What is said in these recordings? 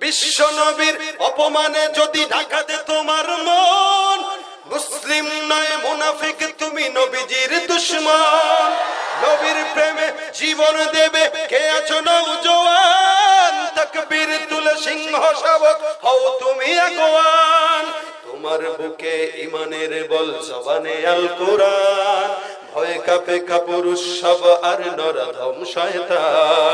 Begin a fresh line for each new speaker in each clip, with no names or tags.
বিশ্ব নবীর অপমানে যদি ঢাকাতে তোমার মন, মুসলিম নয়, মুনাফিক, তুমি নবীজির দুশ্মন। নবীর প্রেমে জীবন দেবে, কে আছো নৌজওয়ান তাকবীর তুলে সিংহ শাবক হও তুমি আগোয়ান। তোমার বুকে ইমানের বল জবানে আল কোরআন। ভয়ে কাপে কাপুরুষ সব আর নরধম শয়তান।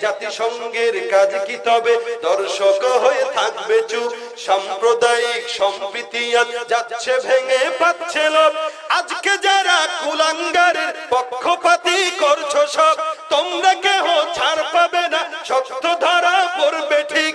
জাতিসংঘের কাজ কি তবে? দর্শক হয়ে থাকবে চুপ। সাম্প্রদায়িক সম্প্রীতি যাচ্ছে ভেঙে পাচ্ছে লোক আজকে যারা কুলাঙ্গারের পক্ষপাতি করছ সব, তোমরা কেহ ছাড় পাবে না। শক্ত ধারা পড়বে ঠিক।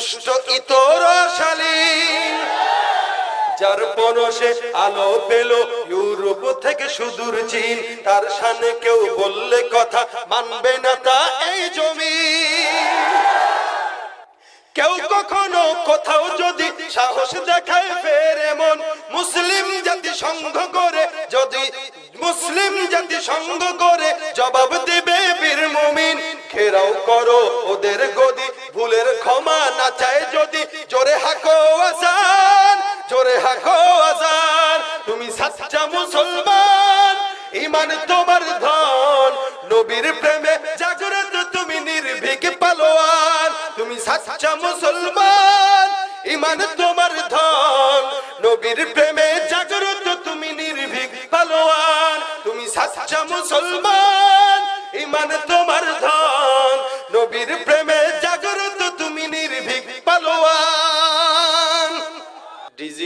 দুষ্ট ইতর শালীন। যার পরশে আলো পেল ইউরোপ থেকে সুদূর চীন, তার সামনে কেউ বললে কথা মানবে না তা এই জমি কেউ কখনো কোথাও যদি সাহস দেখায় ফের এমন মুসলিম জাতি সংঘ করে, যদি মুসলিম জাতি সংঘ করে জবাব দেবে বীর মুমিন। ঘেরাও করো ওদের গদি ভুলের ক্ষমা না চায় যদি, জোরে হাকো আজান, জোরে হাকো আজান। তুমি সাচ্চা মুসলমান, ইমান তোমার ধন। নবীর প্রেমে জাগ্রত তুমি নির্ভীক পালোয়ান। তুমি সাচ্চা মুসলমান, ইমান তোমার ধন। নবীর প্রেমে জাগ্রত তুমি নির্ভীক পালোয়ান। তুমি সাচ্চা মুসলমান, ইমান তোমার ধন। নবীর প্রেমে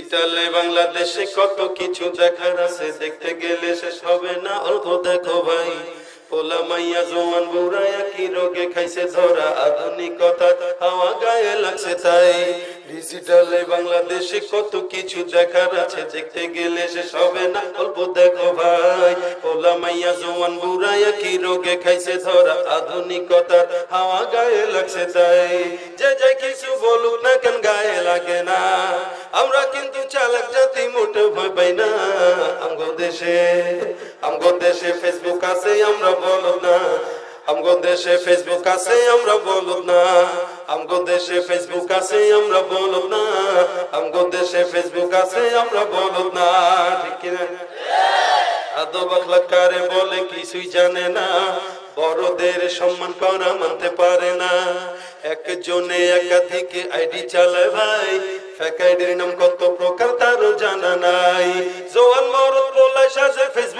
ডিজিটালে বাংলাদেশে কত কিছু দেখার আছে? দেখতে গেলে শেষ হবে না। অল্প দেখো ভাই। ধরা। আধুনিকতা হাওয়া গায়ে লাগছে তাই। ডিজিটালে বাংলাদেশে কত কিছু দেখার আছে, দেখতে গেলে শেষ হবে না অল্প দেখো ভাই। পোলা মাইয়া, জোয়ান বুড়ায়া কি রোগে খাইছে ধরা, আধুনিকতার হাওয়া গায়ে লাগছে তাই। যে যে কিছু বলুক না কেন গায়ে লাগে না। আমরা কিন্তু চালাক জাতি, মোটে ভয় পাই না। আমগো দেশে আমগো দেশে ফেসবুক আছে, আমরা বলো না। আমগো দেশে ফেসবুক আছে, আমরা বলো না। আমগো দেশে ফেসবুক আছে, আমরা বলো না। আমগো দেশে ফেসবুক আছে, আমরা বলো না। ঠিক কিনা? আদো বাকলা কারে বলে কিছুই জানে না। বড়দের সম্মান করা মানতে পারে না। একজনে একাধিক আইডি চালায় ভাই। ফেক আইডির নাম কত প্রকার তারও জানা নাই। জোয়ান মরদ পোলা সাজে ফেসবুকে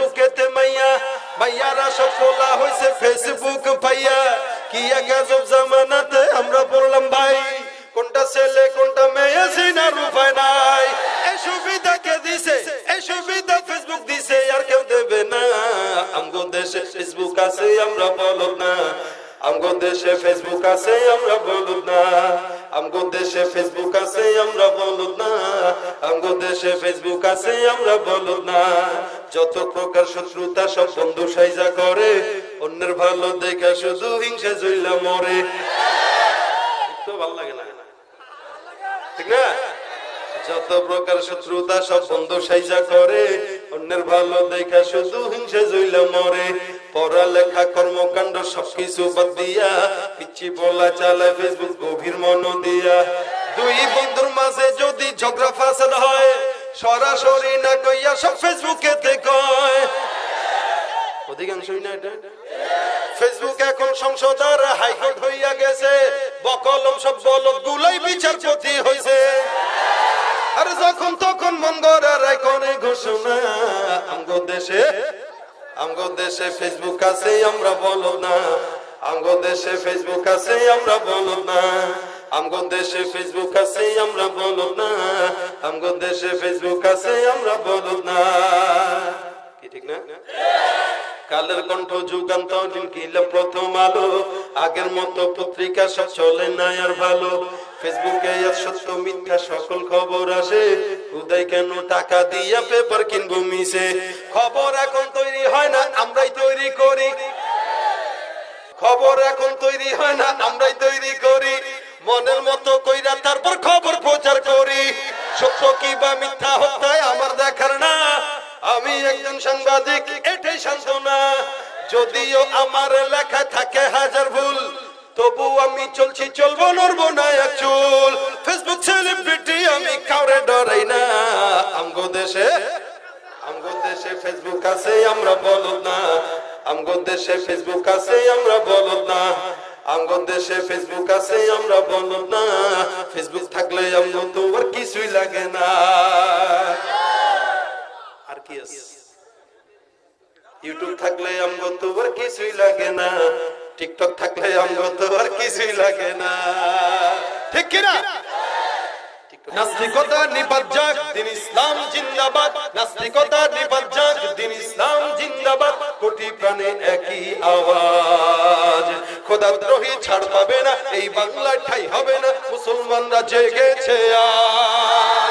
মাইয়ারা সব পোলা হইছে ফেসবুক পাইয়া। কি এক জামানাতে আমরা পড়লাম ভাই। কোনটা ছেলে, কোনটা মেয়ে সিনার উপায় নাই। এই সুবিধা কে দিছে, এই সুবিধা ফেসবুক দিছে, আর কেউ দেবে না। আমগো দেশে ফেসবুক আছে, আমরা বলো না। আমগো দেশে ফেসবুক আছে, আমরা বলুন না। আমগো দেশে ফেসবুক আছে, আমরা বলুন না। আমগো দেশে ফেসবুক আছে, আমরা বলুন না। যত প্রকার শত্রুতা সব বন্ধু সাইজা করে, অন্যের ভালো দেখা শুধু হিংসা জইলা মরে। তো ভালো লাগে না। ঠিক না? যত প্রকার শত্রুতা সব বন্ধু সাইজা করে, অন্যের ভালো দেখা শুধু হিংসা জইলা মরে। পড়ালেখা, কর্মকাণ্ড সবকিছু বাদ দিয়া, পিচ্ছি বলা চালায় ফেসবুক গভীর মন দিয়া। দুই বন্ধুর মাঝে যদি ঝগড়া ফাসাদ হয়, সরাসরি না কইয়া সব ফেসবুকে কয়। অধিকাংশই না এটা? ফেসবুক এখন সংসদ হাইকোর্ট হইয়া গেছে, বকলম সব বলদ গুলাই বিচারপতি হইছে। আর যখন তখন মন গড়া রায় কোনে ঘোষণা। আমগো দেশে আমগো দেশে ফেসবুক আছে, আমরা বলো না। আমগো দেশে ফেসবুক আছে, আমরা বলো না। আমগো দেশে ফেসবুক আছে, আমরা বলো না। আমগো দেশে ফেসবুক আছে, আমরা বলো না। কি ঠিক না? কালের কণ্ঠ যুগান্তর কিল প্রথম আলো। আগের মতো পত্রিকা সব চলে না আর ভালো। ফেসবুকে সত্য মিথ্যা সকল খবর আসে। উদয় কেন টাকা দিয়া পেপার কিনবো মিশে? খবর এখন তৈরি হয় না, আমরাই তৈরি করি। খবর এখন তৈরি হয় না, আমরাই তৈরি করি। মনের মতো কইরা তারপর খবর প্রচার করি। সত্য কি বা মিথ্যা হত্যায় আমার দেখার না। আমি একজন সাংবাদিক, এটাই সান্ত্বনা। যদিও আমার লেখা থাকে হাজার ভুল তবু আমি চলছি, চলবো, নড়বো না এক চুল। ফেসবুক সেলিব্রিটি আমি কাউরে ডরাই না। আমগো দেশে আমগো দেশে ফেসবুক আছে, আমরা বলদ না। আমগো দেশে ফেসবুক আছে, আমরা বলদ না। আমগো দেশে ফেসবুক আছে, আমরা বলদ না। ফেসবুক থাকলে আমগো তো আর কিছুই লাগে না। আর কি ইউটিউব থাকলে আমগো তো আর কিছুই লাগে না। টিকটক থাকলে আমগো তো আর কিছুই লাগে না। ঠিক কিনা? নাস্তিকতা নিপাত যাক, দিন ইসলাম জিন্দাবাদ। নাস্তিকতা নিপাত যাক, দিন ইসলাম জিন্দাবাদ। কোটি প্রাণে একই আওয়াজ। খোদাদ্রোহী ছাড় পাবে না, এই বাংলায় ঠাই হবে না। মুসলমানরা জেগেছে আজ।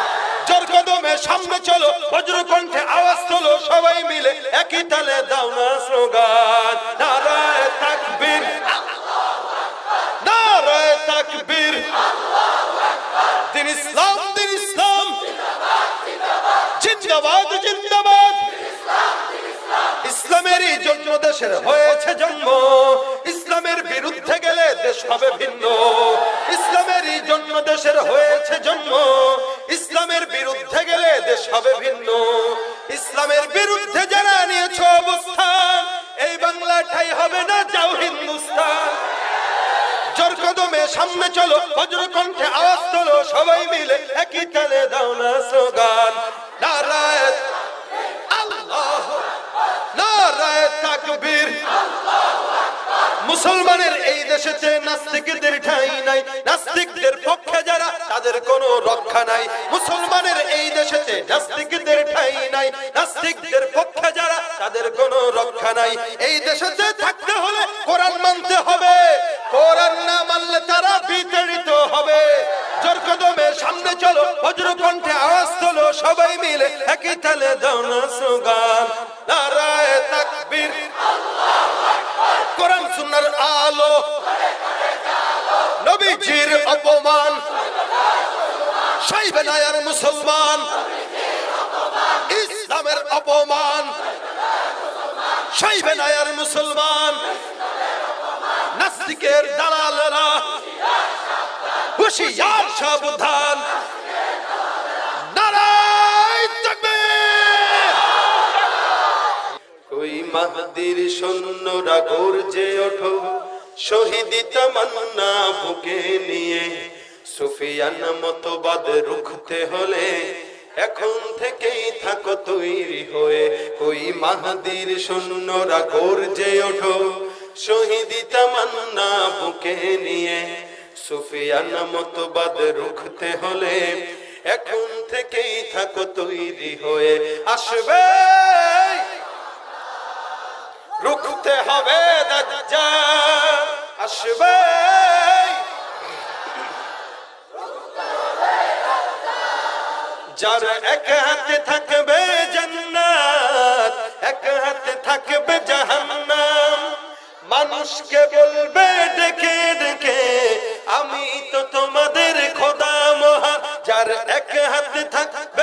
জোর কদমে সামনে চলো, বজ্র কণ্ঠে আওয়াজ তোলো, সবাই মিলে একই তালে দাও না স্লোগান। নারায় তাকবীর নারায় তাকবীর। দিন ইসলাম দিন ইসলাম। জিন্দাবাদ জিন্দাবাদ। ইসলামেরই জন্য দেশের হয়েছে জন্ম। ইসলামের বিরুদ্ধে গেলে দেশ হবে ভিন্ন। ইসলামেরই জন্য দেশের হয়েছে জন্ম। ইসলামের বিরুদ্ধে গেলে দেশ হবে ভিন্ন। ইসলামের বিরুদ্ধে যারা নিয়েছ অবস্থান, এই বাংলাটাই হবে না যাও হিন্দুস্তান। সামনে চলো, বজ্র কণ্ঠে আওয়াজ তোলো, সবাই মিলে একই তালে দাও না স্লোগান। নারায় আল্লাহ নারায় তাকবীর মুসলমানের এই দেশেতে নাস্তিকদের ঠাই নাই, নাস্তিকদের পক্ষে যারা, তাদের কোনো রক্ষা নাই। মুসলমানের এই দেশেতে নাস্তিকদের ঠাই নাই, নাস্তিকদের পক্ষে যারা, তাদের কোনো রক্ষা নাই। এই দেশেতে থাকতে হলে কোরআন মানতে হবে। কোরআন না মানলে তারা বিতাড়িত হবে। জোর কদমে সামনে চলো বজ্র কণ্ঠে আওয়াজ তোলো, সবাই মিলে একই তালে দাও না স্লোগান। নারায় তাকবীর সুন্নার আলো। নবীজির অপমান। সাইবে নায়ার মুসলমান। ইসলামের অপমান। সাইবে নায়ার মুসলমান। নাস্তিকের দালালেরা। হুশিয়ার সাবধান নারায় তাকবীর ওই মাহাদির সৈন্যরা গর্জে ওঠো। শহীদি তামান্না বুকে নিয়ে। সুফিয়ান মতবাদ রুখতে হলে এখন থেকেই থাকো তৈরি হয়ে। ওই মাহাদির সৈন্যরা গর্জে ওঠো। শহীদি তামান্না বুকে নিয়ে। সুফিয়ান মতবাদ রুখতে হলে এখন থেকেই থাকো তৈরি হয়ে। আসবে রুখতে হবে আসবে। যার এক হাতে থাকবে জান্নাত, এক হাতে থাকবে জাহান্নাম। মানুষকে বলবে ডেকে ডেকে আমি তো তোমাদের খোদা মহান যার এক হাতে থাকবে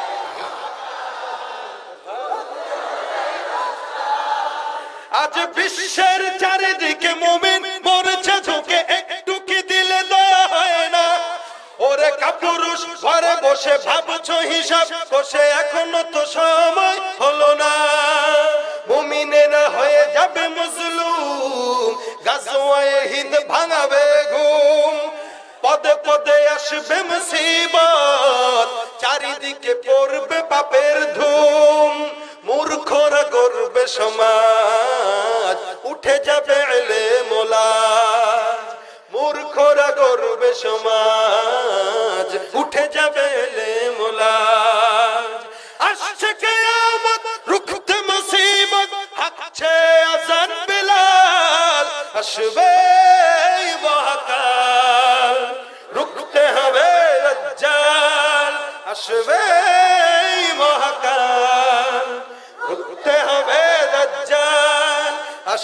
আজ বিশ্বের চারিদিকে মুমিন মরছে ঝুঁকে একটু কি দিলে দয়া হয় না? ওরে কাপুরুষ, ঘরে বসে ভাবছ হিসাব, বসে এখনও তো সময় হলো না। মুমিনেরা হয়ে যাবে মজলুম গাজওয়ায়ে হিন্দ ভাঙাবে ঘুম। পদে পদে আসবে মুসিবত, চারিদিকে পড়বে পাপের ধুম। মূর্খরা গর্বে সমাজ? উঠে যাবে এলে মোলাজ মূর্খরা গর্বে সমাজ? উঠে যাবে এলে মোলাজ আসছে কেয়ামত, রুখতে মুসিবত, হাকছে আজান বিলাল। আসবে মহাকাল, রুখতে হবে রজ্জাল আসবে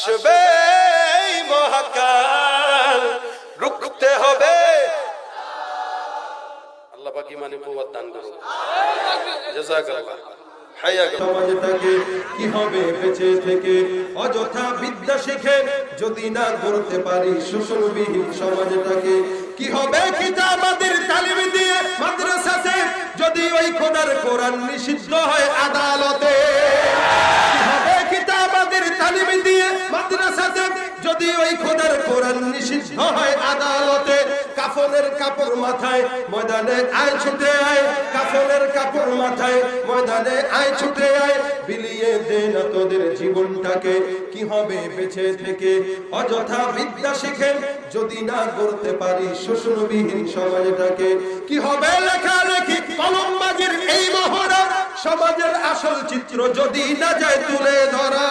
আসবে মহাকাল। রুখতে হবে। আল্লাহ পাক ইমানে কুওয়াত দান
সমাজটাকে কি হবে বেঁচে থেকে? অযথা বিদ্যা শিখে, যদি না করতে পারি শোষণবিহীন সমাজটাকে কি হবে? কিতাবাদের তালিম দিয়ে মাদ্রাসাতে যদি ওই খোদার কোরআন নিষিদ্ধ হয় আদালতে দিয়ে মাদ্রাসাতে যদি ওই খোদার কোরআন নিষিদ্ধ হয় আদালতে, কাফনের কাপড় মাথায় ময়দানে আয় ছুটে আয়, কাফনের কাপড় মাথায় ময়দানে আয় ছুটে আয়, বিলিয়ে দে না তোদের জীবনটাকে, কি হবে বেঁচে থেকে? অযথা বিদ্যা শিখে যদি না করতে পারি শোষণবিহীন সমাজটাকে, কি হবে লেখালেখি কলমবাজির এই মহড়া? সমাজের আসল চিত্র যদি না যায় তুলে ধরা।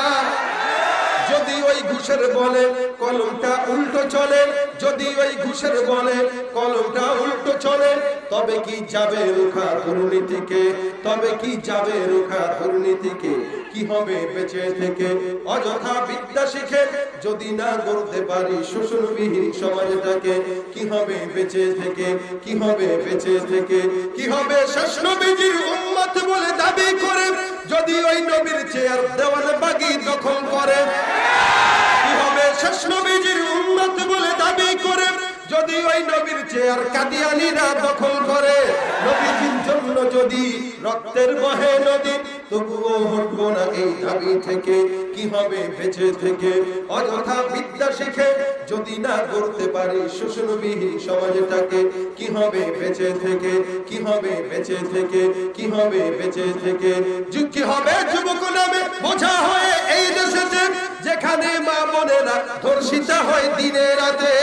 ওই ঘুষের বলে কলমটা উল্টো চলে। যদি ওই ঘুষের বলে কলমটা উল্টো চলে, তবে কি যাবে রুখা দুর্নীতিকে তবে কি যাবে রুখা দুর্নীতিকে কি হবে বেঁচে থেকে? অযথা বিদ্যা শিখে যদি না করতে পারি শোষণবিহীন সমাজটাকে, কি হবে বেঁচে থেকে? কি হবে বেঁচে থেকে? কি হবে শেষ নবীজির উম্মত বলে দাবি করে? যদি ওই নবীর চেয়ার দেওয়ালে বাগি দখল করে। শেষ নবীজির উম্মত বলে দাবি করে, যদি ওই নবীর চেয়ার কাদিয়ানিরা দখল করে, নবীজির জন্য যদি রক্তের বহে নদী, তবুও হটবো না এই দাবি থেকে। কি হবে বেঁচে থেকে? অযথা বিদ্যা শিখে যদি না করতে পারি শোষণবিহীন সমাজটাকে, কি হবে বেঁচে থেকে? কি হবে বেঁচে থেকে? কি হবে বেঁচে থেকে? কি হবে? যুবক নামে বোঝা হয়ে এই দেশেতে। যেখানে মা বোনেরা ধর্ষিতা হয় দিনে রাতে।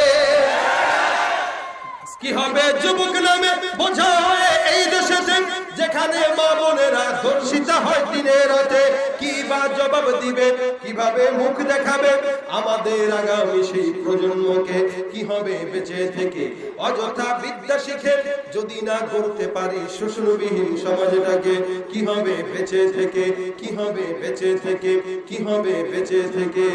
কি হবে যুবক নামে বোঝা হয় এই দেশেতে? যেখানে মা বোনেরা ধর্ষিতা হয় দিনে রাতে, কি বা জবাব দিবে? কীভাবে মুখ দেখাবে? আমাদের আগামী সেই প্রজন্মকে কি হবে বেঁচে থেকে? অযথা বিদ্যা শিখে যদি না করতে পারি শোষণবিহীন সমাজটাকে, কি হবে বেঁচে থেকে? কি হবে বেঁচে থেকে? কি হবে বেঁচে থেকে?